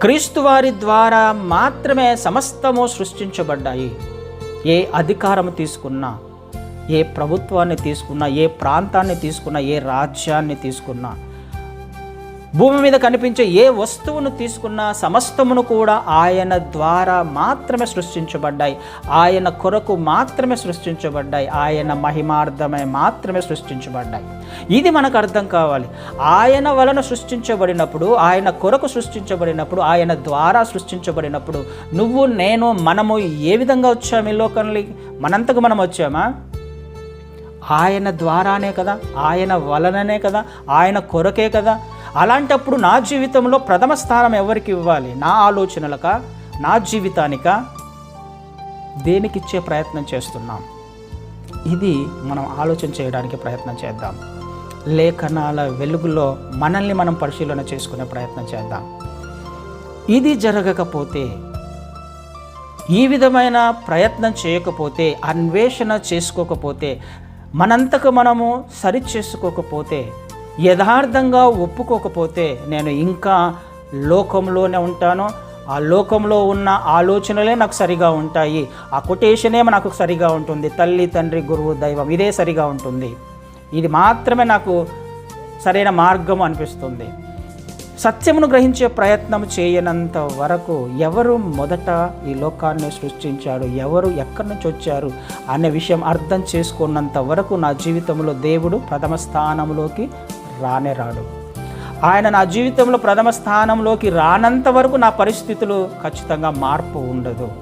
క్రీస్తు వారి ద్వారా మాత్రమే సమస్తము సృష్టించబడ్డాయి. ఏ అధికారం తీసుకున్నా ఏ ప్రభుత్వాన్ని తీసుకున్నా ఏ ప్రాంతాన్ని తీసుకున్నా ఏ రాజ్యాన్ని తీసుకున్నా భూమి మీద కనిపించే ఏ వస్తువును తీసుకున్నా సమస్తమును కూడా ఆయన ద్వారా మాత్రమే సృష్టించబడ్డాయి. ఆయన కొరకు మాత్రమే సృష్టించబడ్డాయి. ఆయన మహిమార్థమై మాత్రమే సృష్టించబడ్డాయి. ఇది మనకు అర్థం కావాలి. ఆయన వలన సృష్టించబడినప్పుడు ఆయన కొరకు సృష్టించబడినప్పుడు ఆయన ద్వారా సృష్టించబడినప్పుడు నువ్వు నేను మనము ఏ విధంగా వచ్చాము ఈ లోకంలోకి మనంతకు మనం వచ్చామా? ఆయన ద్వారానే కదా ఆయన వలననే కదా ఆయన కొరకే కదా అలాంటప్పుడు నా జీవితంలో ప్రథమ స్థానం ఎవరికి ఇవ్వాలి? నా ఆలోచనలక? నా జీవితానిక? దేనికిచ్చే ప్రయత్నం చేస్తున్నాం? ఇది మనం ఆలోచన చేయడానికి ప్రయత్నం చేద్దాం. లేఖనాల వెలుగులో మనల్ని మనం పరిశీలన చేసుకునే ప్రయత్నం చేద్దాం. ఇది జరగకపోతే ఈ విధమైన ప్రయత్నం చేయకపోతే అన్వేషణ చేసుకోకపోతే మనంతకు మనము సరి చేసుకోకపోతే యథార్థంగా ఒప్పుకోకపోతే నేను ఇంకా లోకంలోనే ఉంటాను. ఆ లోకంలో ఉన్న ఆలోచనలే నాకు సరిగా ఉంటాయి. ఆ కొటేషనే నాకు సరిగా ఉంటుంది. తల్లి తండ్రి గురువు దైవం ఇదే సరిగా ఉంటుంది. ఇది మాత్రమే నాకు సరైన మార్గం అనిపిస్తుంది. సత్యమును గ్రహించే ప్రయత్నం చేయనంత వరకు ఎవరు మొదట ఈ లోకాన్ని సృష్టించాడు? ఎవరు ఎక్కడి నుంచి వచ్చారు? అనే విషయం అర్థం చేసుకున్నంత వరకు నా జీవితంలో దేవుడు ప్రథమ స్థానంలోకి రానే రాడు. ఆయన నా జీవితంలో ప్రథమ స్థానంలోకి రానంత వరకు నా పరిస్థితులు ఖచ్చితంగా మార్పు ఉండదు.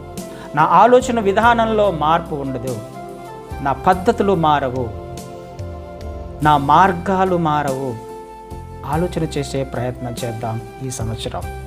నా ఆలోచన విధానంలో మార్పు ఉండదు. నా పద్ధతులు మారవు. నా మార్గాలు మారవు. ఆలోచన చేసే ప్రయత్నం చేద్దాం ఈ సంవత్సరం.